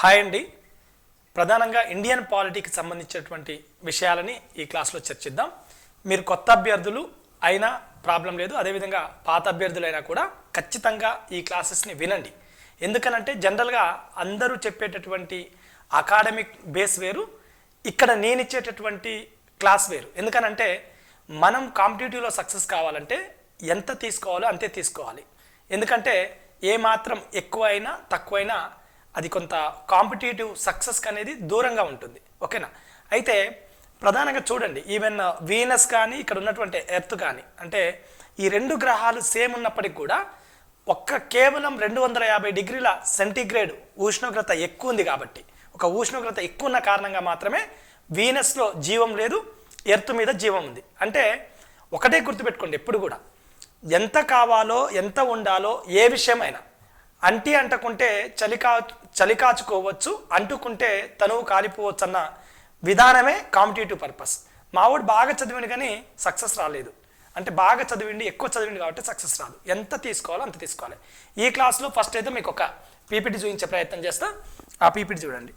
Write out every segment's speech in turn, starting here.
Hi అండి. ప్రధానంగా Indian పాలిటీకి సంబంధించినటువంటి విషయాలని ఈ క్లాస్లో చర్చిద్దాం. మీరు కొత్త అభ్యర్థులు అయినా ప్రాబ్లం లేదు. అదేవిధంగా పాత అభ్యర్థులైనా కూడా ఖచ్చితంగా ఈ క్లాసెస్ని వినండి. ఎందుకనంటే జనరల్గా అందరూ చెప్పేటటువంటి అకాడమిక్ బేస్ వేరు ఇక్కడ నేను ఇచ్చేటటువంటి క్లాస్ వేరు. ఎందుకనంటే మనం కాంపిటేటివ్లో సక్సెస్ కావాలంటే ఎంత తీసుకోవాలో అంతే తీసుకోవాలి. ఎందుకంటే ఏ మాత్రం ఎక్కువైనా తక్కువైనా అది కొంత కాంపిటేటివ్ సక్సెస్ అనేది దూరంగా ఉంటుంది. ఓకేనా? అయితే ప్రధానంగా చూడండి ఈవెన్ వీనస్ కానీ ఇక్కడ ఉన్నటువంటి ఎర్త్ కానీ అంటే ఈ రెండు గ్రహాలు సేమ్ ఉన్నప్పటికి కూడా ఒక్క కేవలం రెండు వందల యాభై డిగ్రీల సెంటీగ్రేడ్ ఉష్ణోగ్రత ఎక్కువ ఉంది కాబట్టి ఒక ఉష్ణోగ్రత ఎక్కువ ఉన్న కారణంగా మాత్రమే వీనస్లో జీవం లేదు ఎర్త్ మీద జీవం ఉంది. అంటే ఒకటే గుర్తుపెట్టుకోండి ఎప్పుడు కూడా ఎంత కావాలో ఎంత ఉండాలో ఏ విషయమైనా అంటి అంటకుంటే చలికాచుకోవచ్చు అంటుకుంటే తనువు కాలిపోవచ్చు అన్న విధానమే కాంపిటేటివ్ పర్పస్. మావాడు బాగా చదివిండు కానీ సక్సెస్ రాలేదు. అంటే బాగా చదివిండి ఎక్కువ చదివిండి కాబట్టి సక్సెస్ రాదు. ఎంత తీసుకోవాలో అంత తీసుకోవాలి. ఈ క్లాస్లో ఫస్ట్ అయితే మీకు ఒక పీపీటీ చూపించే ప్రయత్నం చేస్తా. ఆ పీపీటీ చూడండి.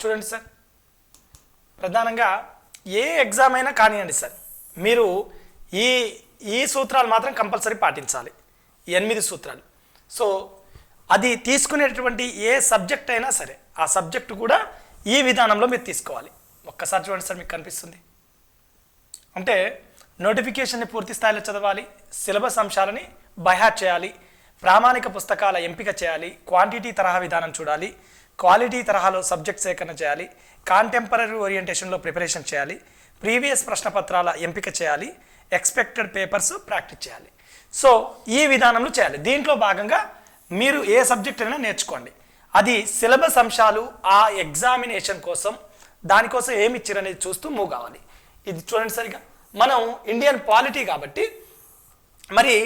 చూడండి సార్. ప్రధానంగా ఏ ఎగ్జామ్ అయినా కానివ్వండి సార్ మీరు ఈ ఈ సూత్రాలు మాత్రం కంపల్సరీ పాటించాలి. ఎనిమిది సూత్రాలు. సో అది తీసుకునేటటువంటి ఏ సబ్జెక్ట్ అయినా సరే ఆ సబ్జెక్ట్ కూడా ఈ విధానంలో మీరు తీసుకోవాలి. ఒక్కసారి చూడండి సార్ మీకు కనిపిస్తుంది. అంటే నోటిఫికేషన్ని పూర్తి స్థాయిలో చదవాలి సిలబస్ అంశాలని బైహాట్ చేయాలి ప్రామాణిక పుస్తకాల ఎంపిక చేయాలి క్వాంటిటీ తరహా విధానం చూడాలి క్వాలిటీ తరహాలో సబ్జెక్ట్ సేకరణ చేయాలి కాంటెంపరీ ఓరియంటేషన్లో ప్రిపరేషన్ చేయాలి ప్రీవియస్ ప్రశ్నపత్రాల ఎంపిక చేయాలి ఎక్స్పెక్టెడ్ పేపర్స్ ప్రాక్టీస్ చేయాలి. సో ఈ విధానంలో చేయాలి. దీంట్లో భాగంగా మీరు ఏ సబ్జెక్ట్ అయినా నేర్చుకోండి. అది సిలబస్ అంశాలు ఆ ఎగ్జామినేషన్ కోసం దానికోసం ఏమి ఇచ్చారనేది చూస్తూ మూవ్ కావాలి. ఇది చూడండి సరిగా మనం ఇండియన్ పాలిటీ కాబట్టి మరి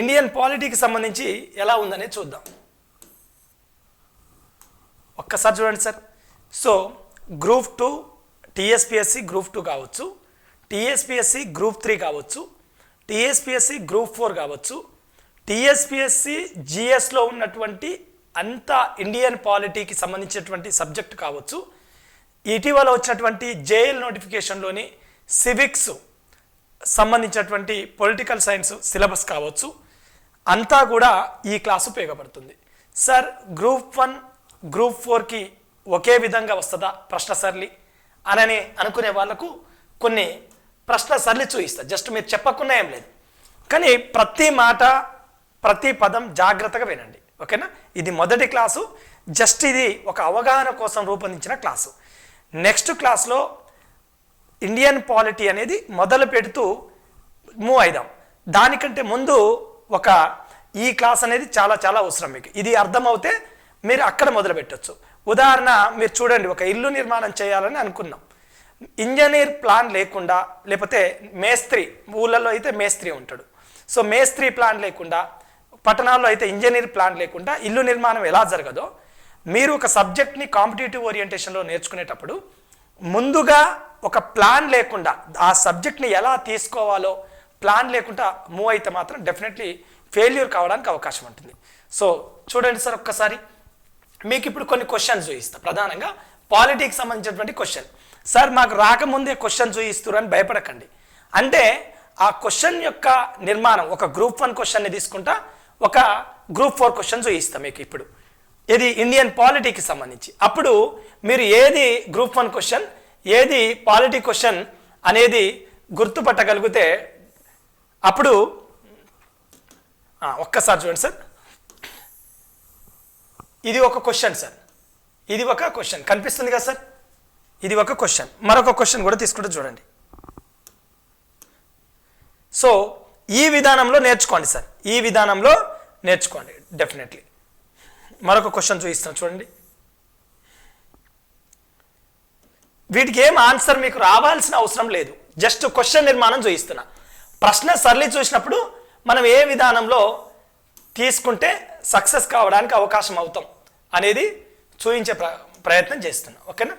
ఇండియన్ పాలిటీకి సంబంధించి ఎలా ఉందనేది చూద్దాం. ఒక్కసారి చూడండి sir. So group two TSPSC group two కావచ్చు టీఎస్పిఎస్సి గ్రూప్ త్రీ కావచ్చు టీఎస్పిఎస్సి గ్రూప్ ఫోర్ కావచ్చు టీఎస్పిఎస్సి జిఎస్లో ఉన్నటువంటి అంత ఇండియన్ పాలిటీకి సంబంధించినటువంటి సబ్జెక్ట్ కావచ్చు ఇటీవల వచ్చినటువంటి జేఎల్ నోటిఫికేషన్లోని సివిక్స్ సంబంధించినటువంటి పొలిటికల్ సైన్స్ సిలబస్ కావచ్చు అంతా కూడా ఈ క్లాస్ ఉపయోగపడుతుంది. సార్ గ్రూప్ వన్ గ్రూప్ ఫోర్కి ఒకే విధంగా వస్తుందా? ప్రశ్న సరళి. అనని అనుకునే వాళ్ళకు కొన్ని ప్రశ్న సరళి చూపిస్తా జస్ట్ మీరు చెప్పకుండా ఏం లేదు. కానీ ప్రతి మాట ప్రతి పదం జాగ్రత్తగా వినండి. ఓకేనా? ఇది మొదటి క్లాసు. జస్ట్ ఇది ఒక అవగాహన కోసం రూపొందించిన క్లాసు. నెక్స్ట్ క్లాస్లో ఇండియన్ పాలిటీ అనేది మొదలు పెడుతూ మూవ్ అయిదాం. దానికంటే ముందు ఒక ఈ క్లాస్ అనేది చాలా చాలా అవసరం మీకు. ఇది అర్థమవుతే మీరు అక్కడ మొదలు పెట్టచ్చు ఉదాహరణ మీరు చూడండి ఒక ఇల్లు నిర్మాణం చేయాలని అనుకున్నాం. ఇంజనీర్ ప్లాన్ లేకుండా లేకపోతే మేస్త్రి ఊళ్ళల్లో అయితే మేస్త్రి ఉంటాడు. సో మేస్త్రి ప్లాన్ లేకుండా పట్టణాల్లో అయితే ఇంజనీర్ ప్లాన్ లేకుండా ఇల్లు నిర్మాణం ఎలా జరగదో మీరు ఒక సబ్జెక్ట్ని కాంపిటేటివ్ ఓరియంటేషన్లో నేర్చుకునేటప్పుడు ముందుగా ఒక ప్లాన్ లేకుండా ఆ సబ్జెక్ట్ని ఎలా తీసుకోవాలో ప్లాన్ లేకుండా మూవ్ అయితే మాత్రం డెఫినెట్లీ ఫెయిల్యూర్ కావడానికి అవకాశం ఉంటుంది. సో చూడండి సార్ ఒక్కసారి. మీకు ఇప్పుడు కొన్ని క్వశ్చన్స్ చూపిస్తా ప్రధానంగా పాలిటిక్స్ సంబంధించినటువంటి క్వశ్చన్ సార్ మాకు రాకముందే క్వశ్చన్ చూపిస్తారు అని భయపడకండి. అంటే ఆ క్వశ్చన్ యొక్క నిర్మాణం ఒక గ్రూప్ వన్ క్వశ్చన్ని తీసుకుంటా ఒక గ్రూప్ ఫోర్ క్వశ్చన్ చూపిస్తాం మీకు ఇప్పుడు ఇది ఇండియన్ పాలిటీకి సంబంధించి. అప్పుడు మీరు ఏది గ్రూప్ వన్ క్వశ్చన్ ఏది పాలిటీ క్వశ్చన్ అనేది గుర్తుపట్టగలిగితే అప్పుడు ఒక్కసారి చూడండి సార్ ఇది ఒక క్వశ్చన్ సార్ ఇది ఒక క్వశ్చన్ కనిపిస్తుంది కదా సార్ ఇది ఒక క్వశ్చన్ మరొక క్వశ్చన్ కూడా తీసుకుంటే చూడండి. సో ఈ విధానంలో నేర్చుకోండి సార్ ఈ విధానంలో నేర్చుకోండి డెఫినెట్లీ మరొక క్వశ్చన్ చూపిస్తాను చూడండి. వీటికి ఏం ఆన్సర్ మీకు రావాల్సిన అవసరం లేదు. జస్ట్ క్వశ్చన్ నిర్మాణం చూపిస్తున్నా. ప్రశ్న సరళి చూసినప్పుడు మనం ఏ విధానంలో తీసుకుంటే సక్సెస్ కావడానికి అవకాశం అవుతాం అనేది చూపించే ప్ర ప్రయత్నం చేస్తున్నాం. ఓకేనా?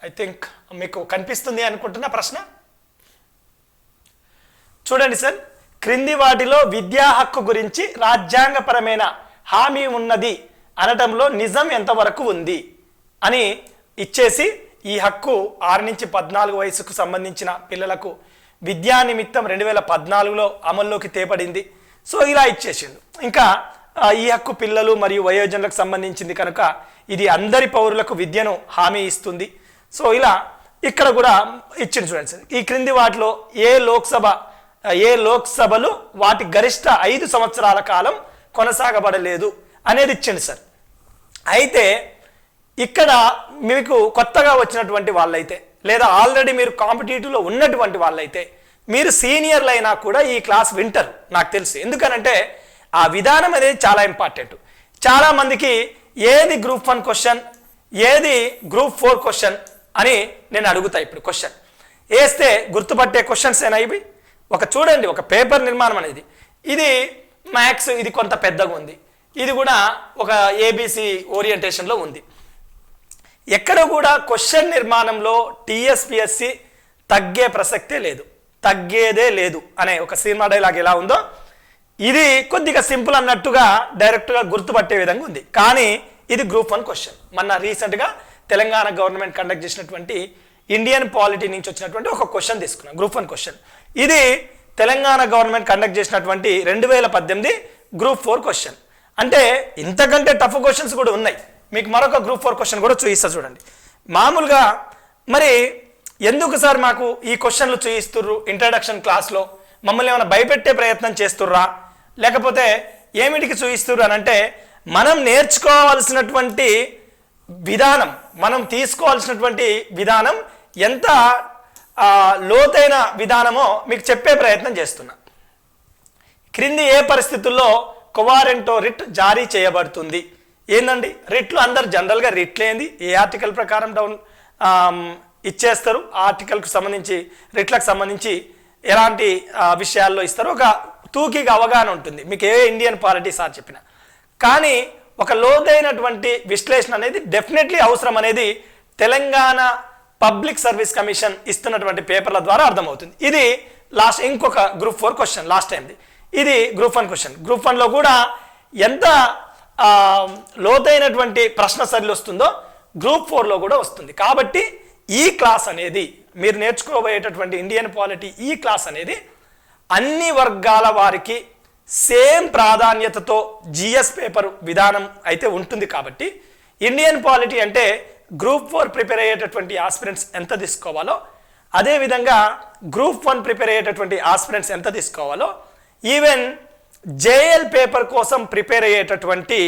ఐ థింక్ మీకు కనిపిస్తుంది అనుకుంటున్న ప్రశ్న? చూడండి సార్ క్రింది వాటిలో విద్యా హక్కు గురించి రాజ్యాంగపరమైన హామీ ఉన్నది అనటంలో నిజం ఎంతవరకు ఉంది అని ఇచ్చేసి ఈ హక్కు ఆరు నుంచి పద్నాలుగు వయసుకు సంబంధించిన పిల్లలకు విద్యా నిమిత్తం రెండు వేల పద్నాలుగులో అమల్లోకి తేపడింది. సో ఇలా ఇచ్చేసిండు. ఇంకా ఈ హక్కు పిల్లలు మరియు వయోజనులకు సంబంధించింది కనుక ఇది అందరి పౌరులకు విద్యను హామీ ఇస్తుంది. సో ఇలా ఇక్కడ కూడా ఇచ్చిన చూడండి సార్. ఈ క్రింది వాటిలో ఏ లోక్సభ ఏ లోక్సభలు వాటి గరిష్ట ఐదు సంవత్సరాల కాలం కొనసాగబడలేదు అనేది ఇచ్చింది సార్. అయితే ఇక్కడ మీకు కొత్తగా వచ్చినటువంటి వాళ్ళైతే లేదా ఆల్రెడీ మీరు కాంపిటేటివ్లో ఉన్నటువంటి వాళ్ళైతే మీరు సీనియర్లు అయినా కూడా ఈ క్లాస్ వింటారు నాకు తెలుసు. ఎందుకనంటే ఆ విధానం అనేది చాలా ఇంపార్టెంట్. చాలా మందికి ఏది గ్రూప్ వన్ క్వశ్చన్ ఏది గ్రూప్ ఫోర్ క్వశ్చన్ అని నేను అడుగుతా ఇప్పుడు క్వశ్చన్. వేస్తే గుర్తుపట్టే క్వశ్చన్స్ ఏనా ఇవి? ఒక చూడండి ఒక పేపర్ నిర్మాణం అనేది. ఇది మ్యాథ్స్ ఇది కొంత పెద్దగా ఉంది ఇది కూడా ఒక ఏబీసీ ఓరియంటేషన్లో ఉంది. ఎక్కడ కూడా క్వశ్చన్ నిర్మాణంలో టీఎస్పిఎస్సి తగ్గే ప్రసక్తే లేదు. తగ్గేదే లేదు అనే ఒక సినిమా డైలాగ్ ఎలా ఉందో ఇది కొద్దిగా సింపుల్ అన్నట్టుగా డైరెక్ట్గా గుర్తుపట్టే విధంగా ఉంది. కానీ ఇది గ్రూప్ వన్ క్వశ్చన్. మొన్న రీసెంట్గా తెలంగాణ గవర్నమెంట్ కండక్ట్ చేసినటువంటి ఇండియన్ పాలిటీ నుంచి వచ్చినటువంటి ఒక క్వశ్చన్ తీసుకున్నాం. Group one question. ఇది తెలంగాణ గవర్నమెంట్ కండక్ట్ చేసినటువంటి రెండు వేల పద్దెనిమిది గ్రూప్ ఫోర్ క్వశ్చన్. అంటే ఇంతకంటే టఫ్ క్వశ్చన్స్ కూడా ఉన్నాయి. మీకు మరొక గ్రూప్ ఫోర్ క్వశ్చన్ కూడా చూపిస్తా చూడండి. మామూలుగా మరి ఎందుకు సార్ మాకు ఈ క్వశ్చన్లు చూయిస్తుర్రు ఇంట్రడక్షన్ క్లాస్లో మమ్మల్ని ఏమైనా భయపెట్టే ప్రయత్నం చేస్తుర్రా? లేకపోతే ఏమిటికి చూయిస్తుర్రు అని అంటే మనం నేర్చుకోవాల్సినటువంటి విధానం మనం తీసుకోవాల్సినటువంటి విధానం ఎంత లోతైన విధానమో మీకు చెప్పే ప్రయత్నం చేస్తున్నా. క్రింది ఏ పరిస్థితుల్లో కొవారెంటో రిట్ జారీ చేయబడుతుంది? ఏందండి? రిట్లు అందరు జనరల్గా రిట్లు ఏంది ఏ ఆర్టికల్ ప్రకారం డౌన్ ఇచ్చేస్తారు. ఆ ఆర్టికల్కి సంబంధించి రిట్లకు సంబంధించి ఎలాంటి విషయాల్లో ఇస్తారు. ఒక తూకీగా అవగాహన ఉంటుంది. మీకు ఏ ఇండియన్ పాలిటీ సార్ చెప్పిన. కానీ ఒక లోతైనటువంటి విశ్లేషణ అనేది డెఫినెట్లీ అవసరం అనేది తెలంగాణ పబ్లిక్ సర్వీస్ కమిషన్ ఇస్తున్నటువంటి పేపర్ల ద్వారా అర్థమవుతుంది. ఇది లాస్ట్ ఇంకొక గ్రూప్ ఫోర్ క్వశ్చన్ లాస్ట్ టైంది ఇది గ్రూప్ వన్ క్వశ్చన్. గ్రూప్ వన్లో కూడా ఎంత లోతైనటువంటి ప్రశ్న సరిలు వస్తుందో గ్రూప్ ఫోర్లో కూడా వస్తుంది. కాబట్టి ఈ క్లాస్ అనేది మీరు నేర్చుకోబోయేటటువంటి ఇండియన్ పాలిటీ ఈ క్లాస్ అనేది అన్ని వర్గాల వారికి సేమ్ ప్రాధాన్యతతో జిఎస్ పేపర్ విధానం అయితే ఉంటుంది కాబట్టి ఇండియన్ పాలిటీ అంటే గ్రూప్ ఫోర్ ప్రిపేర్ అయ్యేటటువంటి ఆస్పిరెంట్స్ ఎంత తీసుకోవాలో అదేవిధంగా గ్రూప్ వన్ ప్రిపేర్ అయ్యేటటువంటి ఆస్పిరెంట్స్ ఎంత తీసుకోవాలో ఈవెన్ జేఎల్ పేపర్ కోసం ప్రిపేర్ అయ్యేటటువంటి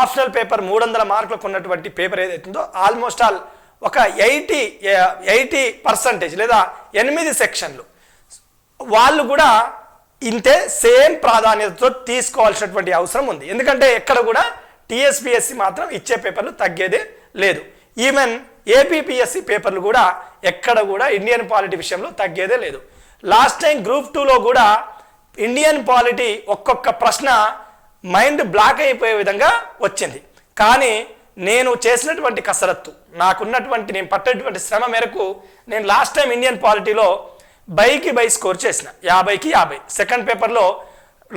ఆప్షనల్ పేపర్ మూడు వందల మార్కులకు ఉన్నటువంటి పేపర్ ఏదైతుందో ఆల్మోస్ట్ ఆల్ ఒక ఎయిటీ ఎయిటీ పర్సంటేజ్ లేదా ఎనిమిది సెక్షన్లు. వాళ్ళు కూడా ఇంతే సేమ్ ప్రాధాన్యతతో తీసుకోవాల్సినటువంటి అవసరం ఉంది. ఎందుకంటే ఎక్కడ కూడా టీఎస్పిఎస్సి మాత్రం ఇచ్చే పేపర్లు తగ్గేదే లేదు. ఈవెన్ ఏపీపీఎస్సి పేపర్లు కూడా ఎక్కడ కూడా ఇండియన్ పాలిటీ విషయంలో తగ్గేదే లేదు. లాస్ట్ టైం గ్రూప్ టూలో కూడా ఇండియన్ పాలిటీ ఒక్కొక్క ప్రశ్న మైండ్ బ్లాక్ అయిపోయే విధంగా వచ్చింది. కానీ నేను చేసినటువంటి కసరత్తు నాకున్నటువంటి నేను పట్టేటువంటి శ్రమ మేరకు నేను లాస్ట్ టైం ఇండియన్ పాలిటీలో బైకి బై స్కోర్ చేసిన. యాభైకి యాభై. సెకండ్ పేపర్లో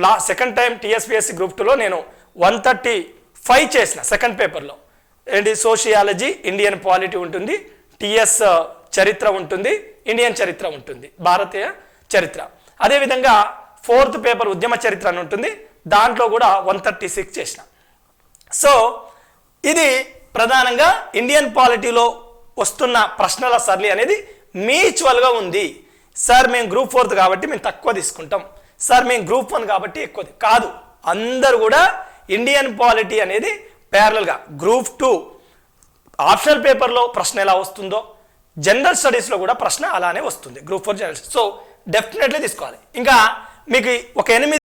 లా సెకండ్ టైం టీఎస్పిఎస్సి గ్రూప్ టూలో నేను వన్ థర్టీ ఫైవ్ చేసిన సెకండ్ పేపర్లో ఏంటి? సోషియాలజీ ఇండియన్ పాలిటీ ఉంటుంది. టిఎస్ uh, చరిత్ర ఉంటుంది. ఇండియన్ చరిత్ర ఉంటుంది. భారతీయ చరిత్ర. అదేవిధంగా ఫోర్త్ పేపర్ ఉద్యమ చరిత్ర అని ఉంటుంది. దాంట్లో కూడా వన్ థర్టీ సిక్స్ చేసిన. సో ఇది ప్రధానంగా ఇండియన్ పాలిటీలో వస్తున్న ప్రశ్నల సరళి అనేది మ్యూచువల్గా ఉంది. సార్ మేము గ్రూప్ ఫోర్త్ కాబట్టి మేము తక్కువ తీసుకుంటాం. సార్ మేము గ్రూప్ వన్ కాబట్టి ఎక్కువ కాదు. అందరు కూడా ఇండియన్ పాలిటీ అనేది ప్యారలల్గా గ్రూప్ టూ. ఆప్షనల్ పేపర్లో ప్రశ్న ఎలా వస్తుందో జనరల్ స్టడీస్లో కూడా ప్రశ్న అలానే వస్తుంది. Group four general so definitely తీసుకోవాలి. ఇంకా మీకు ఒక ఎనిమిది